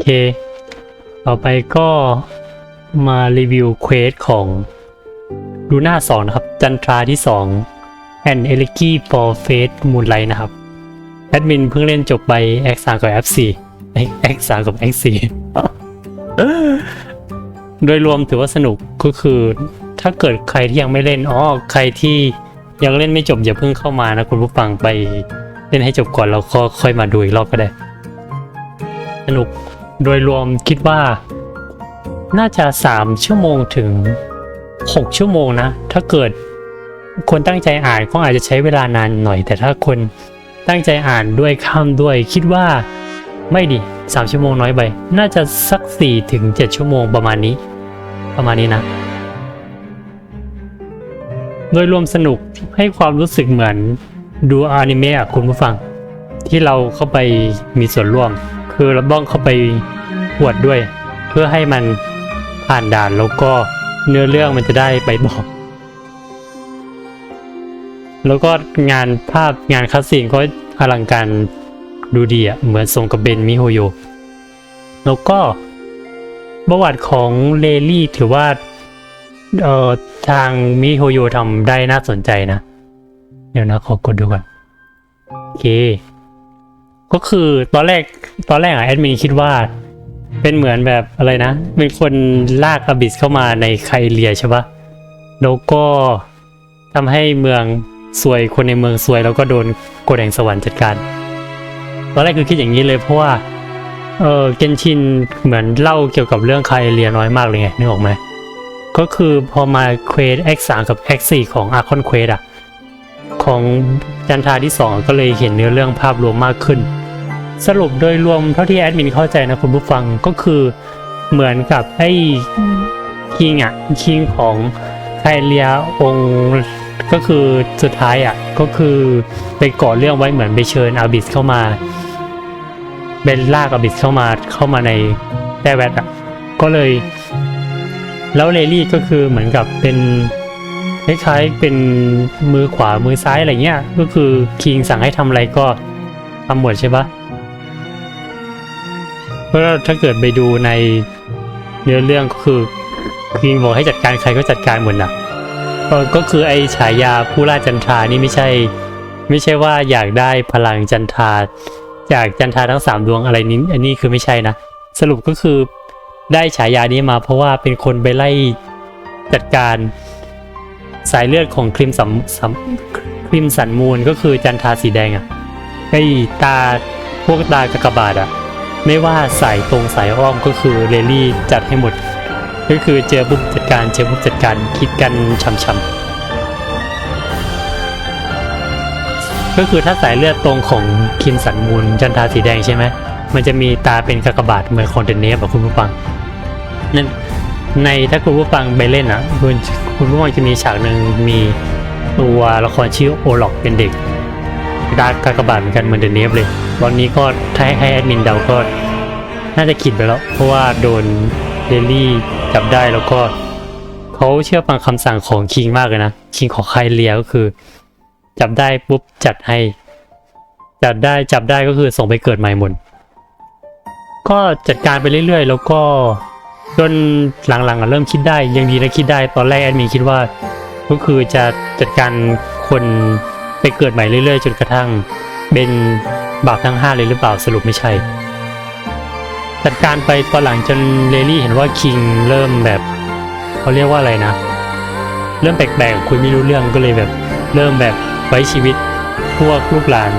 เค ต่อไปก็มารีวิวเควสของดูหน้าสองนะครับ จันทราที่2 and e l e g y for Fate Moonlight นะครับ แอดมินเพิ่งเล่นจบไป X3 กับ F4 เอ้ย X3 กับ X4 โดยรวมถือว่าสนุกก็คือถ้าเกิดใครที่ยังไม่เล่นอ๋อใครที่ยังเล่นไม่จบอย่าเพิ่งเข้ามานะคุณผู้ฟังไปเล่นให้จบก่อนแล้วก็ค่อยมาดูอีกรอบก็ได้ สนุก โดยรวมคิดว่า น่าจะ 3 ชั่วโมงถึง 6 ชั่วโมงนะ ถ้าเกิดคนตั้งใจอ่านก็อาจจะใช้เวลานานหน่อย แต่ถ้าคนตั้งใจอ่านด้วยข้ามด้วย คิดว่าไม่ดิ3ชั่วโมงน้อยไป น่าจะสัก 4 ถึง 7 ชั่วโมงประมาณนี้ ประมาณนี้นะ โดยรวมสนุกให้ความรู้สึกเหมือนดูอนิเมะคุณผู้ฟัง ที่เราเข้าไปมีส่วนร่วม คือเราต้องเข้าไปหวดด้วย เพื่อให้มันผ่านด่านแล้วก็เนื้อเรื่องมันจะได้ไปบอกแล้วก็งานภาพงานคัสซีนก็อลังการดูดีอะเหมือนทรงกับเบนมิโฮโย แล้วก็ประวัติของเลลี่ถือว่าเอ่อทางมิโฮโยทำได้น่าสนใจนะ เดี๋ยวนะขอกดดูก่อน โอเค ก็คือตอนแรกตอนแรกอะแอดมินคิดว่า เป็นเหมือนแบบอะไรนะ เป็นคนลากอาบิสเข้ามาในไคเลียใช่ปะแล้วก็ทำให้เมืองซวยคนในเมืองซวยแล้วก็โดนกดแห่งสวรรค์จัดการ ตอนแรกคือคิดอย่างนี้เลยเพราะว่าเออเกนชินเหมือนเล่าเกี่ยวกับเรื่องไคเลียน้อยมากเลยไงนึกออกไหมก็คือพอมาเควส X3 กับ X4 ของ Archon Quest อะของจันทราที่ 2 ก็เลยเห็นเนื้อเรื่องภาพรวมมากขึ้น สรุปโดยรวมเท่าที่แอดมินเข้าใจนะคุณผู้ฟังก็คือเหมือนกับไอ้คิงอะคิงของไคเลียองก็คือสุดท้ายอะก็คือไปก่อเรื่องไว้เหมือนไปเชิญอาบิสเข้ามาเป็นลากอาบิสเข้ามาเข้ามาในแต้แวดอะก็เลย แล้วเลลี่ก็คือเหมือนกับเป็นคล้ายๆเป็นมือขวามือซ้ายอะไรเงี้ยก็คือคิงสั่งให้ทำอะไรก็ทำหมดใช่ปะ เพราะถ้าเกิดไปดูในเนื้อเรื่องก็คือคิงบอกให้จัดการใครก็จัดการหมดนะก็คือไอฉายาผู้ล่าจันทรานี่ไม่ใช่ ไม่ใช่ว่าอยากได้พลังจันทราจากจันทราทั้งสามดวงอะไรนี้อันนี้คือไม่ใช่นะ สรุปก็คือได้ฉายานี้มาเพราะว่าเป็นคนไปไล่จัดการสายเลือดของคริมสัมสัมคริมสันมูลก็คือจันทราสีแดงอะไอตาพวกตากากบาทอะ ไม่ว่าสายตรงสายอ้อมก็คือเรลลี่จัดให้หมด ก็คือเจอปุ๊บจัดการเจอปุ๊บจัดการคิดกันช้ำๆก็คือถ้าสายเลือดตรงของคิมสันมูลจันทาสีแดงใช่ไหมมันจะมีตาเป็นกากบาทเหมือนคอนเทนเนฟอะคุณผู้ฟังนั่นในถ้าคุณผู้ฟังไปเล่นอะคุณคุณผู้ฟังจะมีฉากหนึ่งมีตัวละครชื่อโอล็อกเป็นเด็ก ดากากบาทเหมือนกันเหมือนเดนเนฟเลยตอนนี้ก็ถ้าให้แอดมินเดาก็ น่าจะขิดไปแล้ว เพราะว่าโดนเดลลี่จับได้แล้วก็เขาเชื่อฟังคำสั่งของคิงมากเลยนะ คิงของไครเลียก็คือ จับได้ปุ๊บจัดให้ จับได้จับได้ก็คือส่งไปเกิดใหม่หมดก็จัดการไปเรื่อยๆ แล้วก็จนหลังๆเริ่มคิดได้ยังดีนะคิดได้ตอนแรกแอดมินคิดว่า ก็คือจะจัดการคน ไปเกิดใหม่เรื่อยๆ จนกระทั่ง เป็นบาปทั้งห้าเลยหรือเปล่าสรุปไม่ใช่ จัดการไปตอนหลังจนเลลี่เห็นว่าคิงเริ่มแบบเขาเรียกว่าอะไรนะ เริ่มแปลกๆคุยไม่รู้เรื่องก็เลยแบบ เริ่มแบบไว้ชีวิตพวกลูกหลาน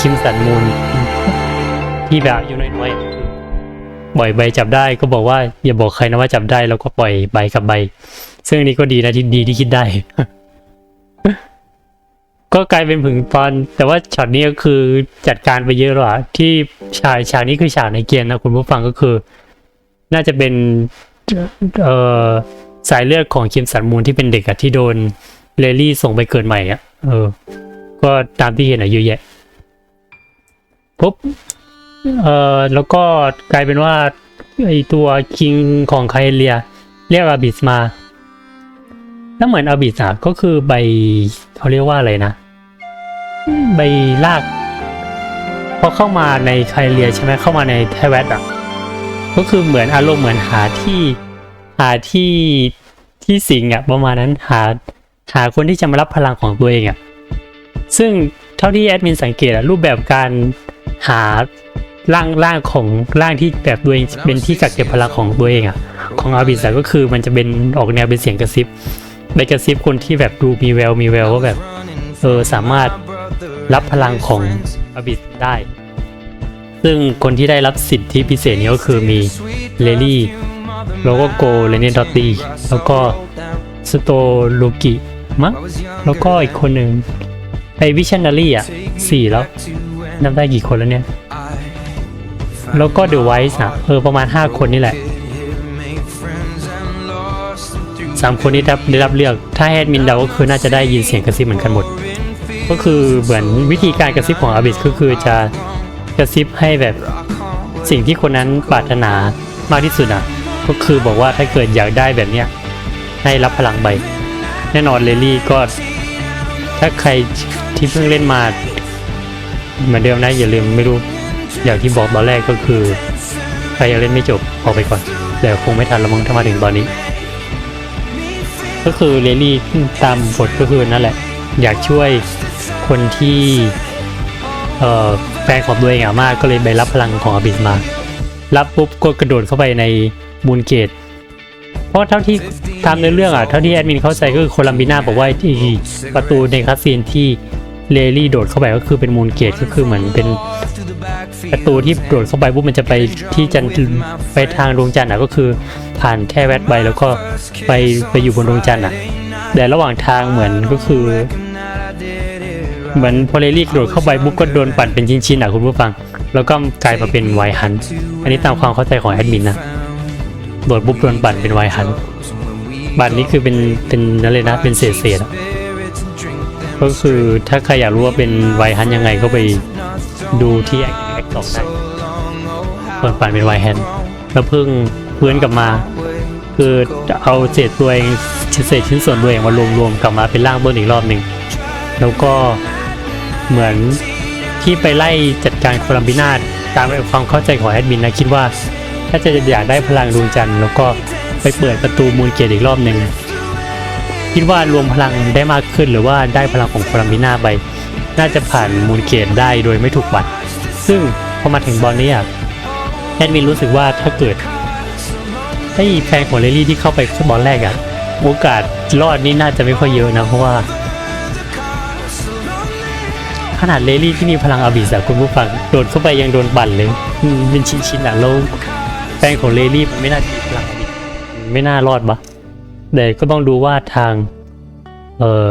คิมสันมูลที่แบบอยู่น้อยๆปล่อยใบจับได้ก็บอกว่าอย่าบอกใครนะว่าจับได้แล้วก็ปล่อยใบกับใบ ซึ่งอันนี้ก็ดีนะที่ดีที่คิดได้ ก็กลายเป็นผึ่งตอนแต่ว่าช็อตนี้ก็คือจัดการไปเยอะแล้วอที่ฉากฉากนี้คือฉากในเกมนะคุณผู้ฟังก็คือ น่าจะเป็นเอ่อสายเลือดของคิมสันมูลที่เป็นเด็กอะที่โดนเลลี่ส่งไปเกิดใหม่อะเออ ก็ตามที่เห็นอะเยอะแยะปุ๊บเอ่อแล้วก็กลายเป็นว่าไอตัวคิงของไคเลีย เรียกอาบิสมาแล้วเหมือนอาบิสอะก็คือใบเขาเรียกว่าอะไรนะ ใบลากพอเข้ามาในไคเลียใช่ไหมเข้ามาในไทแวดอะก็คือเหมือนอารมณ์เหมือนหาที่หาที่ที่สิงอะประมาณนั้นหาหาคนที่จะมารับพลังของตัวเองอะซึ่งเท่าที่แอดมินสังเกตอะรูปแบบการหาร่างร่างของร่างที่แบบตัวเองเป็นที่กักเก็บพลังของตัวเองอะของอาบิสก็คือมันจะเป็นออกแนวเป็นเสียงกระซิบไปกระซิบคนที่แบบดูมีแววมีแววว่าแบบเออสามารถ รับพลังของอบิสได้ ซึ่งคนที่ได้รับสิทธิพิเศษนี้ก็คือมีเลลี่แล้วก็โกเลเนดอตตีแล้วก็สโตโลกิมั้งแล้วก็อีกคนหนึ่งไอวิชันนารี่อะสี่แล้วนับได้กี่คนแล้วเนี่ย แล้วก็เดอะไวส์อะเออประมาณ 5 คนนี่แหละสามคนนี้ได้ได้รับเลือก ถ้าแอดมินเดาก็คือน่าจะได้ยินเสียงกระซิบเหมือนกันหมด ก็คือเหมือนวิธีการกระซิบของอาบิสก็คือจะกระซิบให้แบบสิ่งที่คนนั้นปรารถนามากที่สุดอะ ก็คือบอกว่าถ้าเกิดอยากได้แบบเนี้ยให้รับพลังใบ แน่นอนเลลี่ก็ ถ้าใครที่เพิ่งเล่นมาเหมือนเดิมนะอย่าลืมไม่รู้อย่างที่บอกตอนแรกก็คือ ใครยังเล่นไม่จบออกไปก่อนแต่คงไม่ทันละมั้งถ้ามาถึงตอนนี้ ก็คือเลลี่ตามบทก็คือนั่นแหละ อยากช่วย คนที่แฟนของตัวเองอะมากก็เลยไปรับพลังของอบิสมา รับปุ๊บก็กระโดดเข้าไปในมูนเกต เพราะเท่าที่ตามในเรื่องอะเท่าที่แอดมินเข้าใจก็คือโคลัมบีนาบอกว่าที่ประตูในคัสซีนที่เลลี่โดดเข้าไปก็คือเป็นมูนเกตก็คือเหมือนเป็นประตูที่โดดเข้าไปปุ๊บมันจะไปที่จันทร์ไปทางดวงจันทร์อะก็คือผ่านแท่แวดไปแล้วก็ไปไปอยู่บนดวงจันทร์อะแต่ระหว่างทางเหมือนก็คือ เหมือนพอเลลี่กระโดดเข้าไปปุ๊บก็โดนปั่นเป็นชิ้นๆอะคุณผู้ฟัง แล้วก็กลายมาเป็นไวฮัน อันนี้ตามความเข้าใจของแอดมินนะโดดปุ๊บโดนปั่นเป็นไวฮันบัตรนี้คือเป็นเป็นนั่นเลยนะเป็นเศษเศษก็คือถ้าใครอยากรู้ว่าเป็นไวฮันยังไงก็ไปดูที่แอคแอคตอกได้โดนปั่นเป็นไวฮันแล้วเพิ่งฟื้นกลับมาคือเอาเศษตัวเองเศษชิ้นส่วนตัวเองมารวมๆกลับมาเป็นร่างต้นอีกรอบหนึ่งแล้วก็ เหมือนที่ไปไล่จัดการโคลัมบินาตามความเข้าใจของแอดมินนะคิดว่า ถ้าจะอยากได้พลังดวงจันทร์แล้วก็ไปเปิดประตูมูลเกตอีกรอบหนึ่งคิดว่ารวมพลังได้มากขึ้นหรือว่าได้พลังของโคลัมบินาไปน่าจะผ่านมูลเกตได้โดยไม่ถูกบัตร ซึ่งพอมาถึงบอลนี้แอดมินรู้สึกว่าถ้าเกิดไอ้แฟนของเลลี่ที่เข้าไปบอลแรกอะโอกาสรอดนี่น่าจะไม่ค่อยเยอะนะเพราะว่า ขนาดเลลี่ที่มีพลังอาบิสอะคุณผู้ฟังโดดเข้าไปยังโดนปั่นเลยเป็นชิ้นๆอะแล้วแฟนของเลลี่มันไม่น่ามีพลังอาบิสไม่น่ารอดปะแต่ก็ต้องดูว่าทางเอ่อ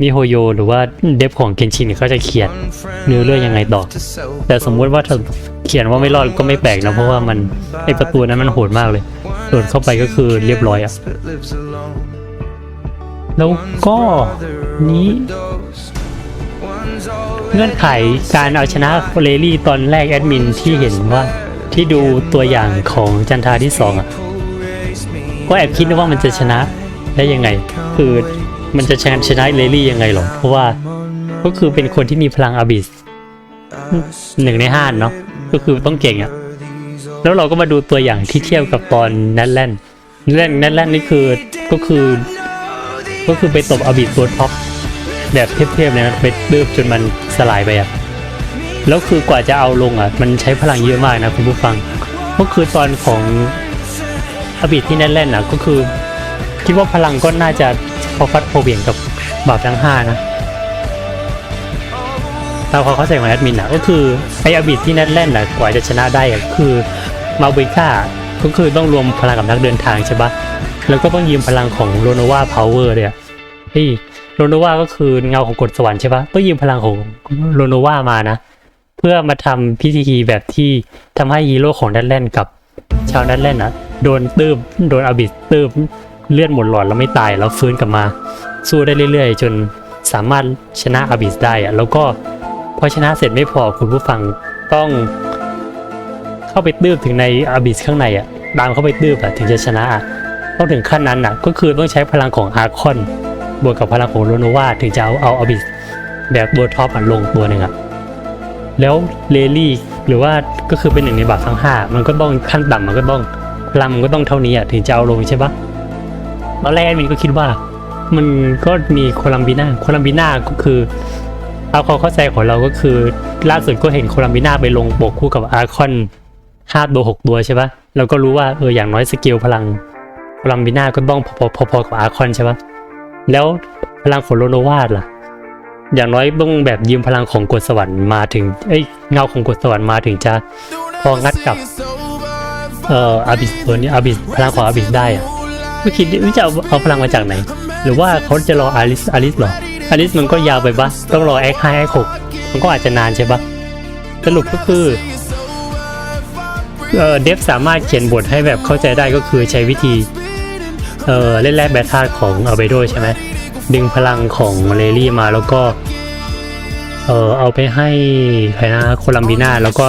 มิโฮโยหรือว่าเดฟของเกนชินเขาจะเขียนเนื้อเรื่องยังไงต่อ แต่สมมุติว่าถ้าเขียนว่าไม่รอดก็ไม่แปลกนะเพราะว่ามันไอประตูนั้นมันโหดมากเลยโดดเข้าไปก็คือเรียบร้อยอะแล้วก็นี้ เงื่อนไขการเอาชนะเลลี่ตอนแรกแอดมินที่เห็นว่าที่ดูตัวอย่างของจันทาที่สองอะก็แอบคิดนะว่ามันจะชนะได้ยังไง คือมันจะชนะชนะเลลี่ยังไงหรอเพราะว่าก็คือเป็นคนที่มีพลังอาบิสหนึ่งในห้าเนาะก็คือต้องเก่งอะแล้วเราก็มาดูตัวอย่างที่เทียบกับตอนนัทแลนด์นัทแลนด์นัทแลนด์นี่คือก็คือ ก็คือไปตบอาบิสตัวท็อป แบบเทพๆเลยนะไปดื้อจนมันสลายไปอะแล้วคือกว่าจะเอาลงอะ มันใช้พลังเยอะมากนะคุณผู้ฟังก็คือตอนของอบิดที่แน่นแล่นอะก็คือ คิดว่าพลังก็น่าจะพอฟัดพอเบี่ยงกับบาปทั้งห้านะตามความเข้าใจของแอดมินอะก็คือไออบิดที่แน่นแล่นอะกว่าจะชนะได้อะคือมาเบค่าก็คือต้องรวมพลังกับนักเดินทางใช่ปะแล้วก็ต้องยืมพลังของโรโนวาพาวเวอร์เลยอะ ฮ้ยโรโนวาก็คือเงาของกฎสวรรค์ใช่ปะต้องยืมพลังของโรโนวามานะ เพื่อมาทำพิธีแบบที่ทำให้ฮีโร่ของดันแลนกับ ชาวดันแลนนะโดนตืบโดนอาบิสตืบเลือดหมดหลอดแล้วไม่ตายแล้วฟื้นกลับมา สู้ได้เรื่อย ๆ จนสามารถชนะอาบิสได้อะแล้วก็พอชนะเสร็จไม่พอคุณผู้ฟังต้อง เข้าไปตืบถึงในอาบิสข้างในอะตามเข้าไปตืบอะถึงจะชนะอะต้องถึงขั้นนั้นอะก็คือต้องใช้พลังของอาร์คอน บวกกับพลังของโรโนวาถึงจะเอาเอาอบิสแบบตัวท็อปอะลงตัวหนึ่งอะแล้วเลลี่หรือว่าก็คือเป็นหนึ่งในบาปทั้งห้ามันก็ต้องขั้นต่ำมันก็ต้องพลังมันก็ต้องเท่านี้อะถึงจะเอาลงใช่ปะตอนแรกแอดมินก็คิดว่า มันก็มีโคลัมบีนาโคลัมบีนาก็คือเอาความเข้าใจของเราก็คือ ล่าสุดก็เห็นโคลัมบีนาไปลงปกคู่กับอาร์คอนห้าตัวหกตัวใช่ปะเราก็รู้ว่าเอออย่างน้อยสกิลพลังโคลัมบีนาก็ต้องพอๆพอๆกับอาร์คอนใช่ปะ แล้วพลังของโลโนวาดล่ะ อย่างน้อยต้องแบบยืมพลังของกฎสวรรค์มาถึงเอ้ยเงาของกฎสวรรค์มาถึงจะพองัดกับเอ่ออาบิสตัวนี้อาบิสพลังของอาบิสได้อะไม่คิดว่าจะเอาเอาพลังมาจากไหน หรือว่าเขาจะรออาริสอาริสหรออาริสมันก็ยาวไปปะต้องรอแอคห้าแอคหกมันก็อาจจะนานใช่ปะสรุปก็คือเอ่อเดฟสามารถเขียนบทให้แบบเข้าใจได้ก็คือใช้วิธี เออเล่นแร่แบทธาตของอัลเบโดใช่ไหมดึงพลังของเลลี่มาแล้วก็ เออเอาไปให้ใครนะโคลัมบีนาแล้วก็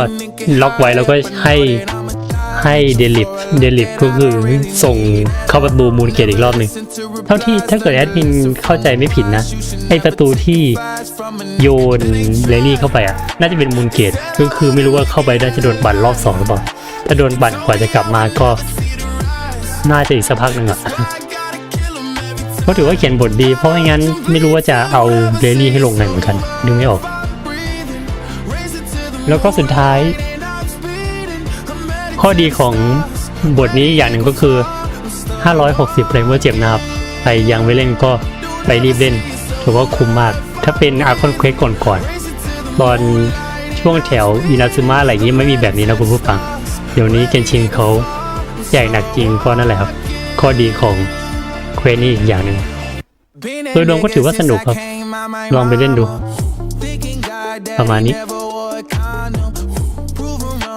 ล็อกไว้แล้วก็ให้ให้เดลิฟเดลิฟก็คือส่งเข้าประตูมูลเกตอีกรอบหนึ่งเท่าที่ถ้าเกิดแอดมินเข้าใจไม่ผิดนะ ไอประตูที่โยนเลลี่เข้าไปอะ น่าจะเป็นมูลเกตก็คือไม่รู้ว่าเข้าไปได้จะโดนบั่นรอบสองหรือเปล่าถ้าโดนบั่นกว่าจะกลับมาก็ น่าจะอีกสักพักหนึ่งอะก็ถือว่าเขียนบทดี เพราะไม่งั้นไม่รู้ว่าจะเอาเรลลี่ให้ลงไหนเหมือนกันดูไม่ออก แล้วก็สุดท้าย ข้อดีของบทนี้อย่างหนึ่งก็คือ 560เพลยเมื่อเจ็บนะครับใครยังไม่เล่นก็ไปรีบเล่นถือว่าคุ้มมาก ถ้าเป็นอาร์คอนเควสก่อนๆตอนช่วงแถวอินาซึมะอะไรอย่างนี้ไม่มีแบบนี้นะคุณผู้ฟัง เดี๋ยวนี้เกนชินเขา ใหญ่หนักจริงก็นั่นแหละครับ ข้อดีของเควสนี้อีกอย่างหนึ่งโดยรวมก็ถือว่าสนุกครับ ลองไปเล่นดู ประมาณนี้ประมาณนี้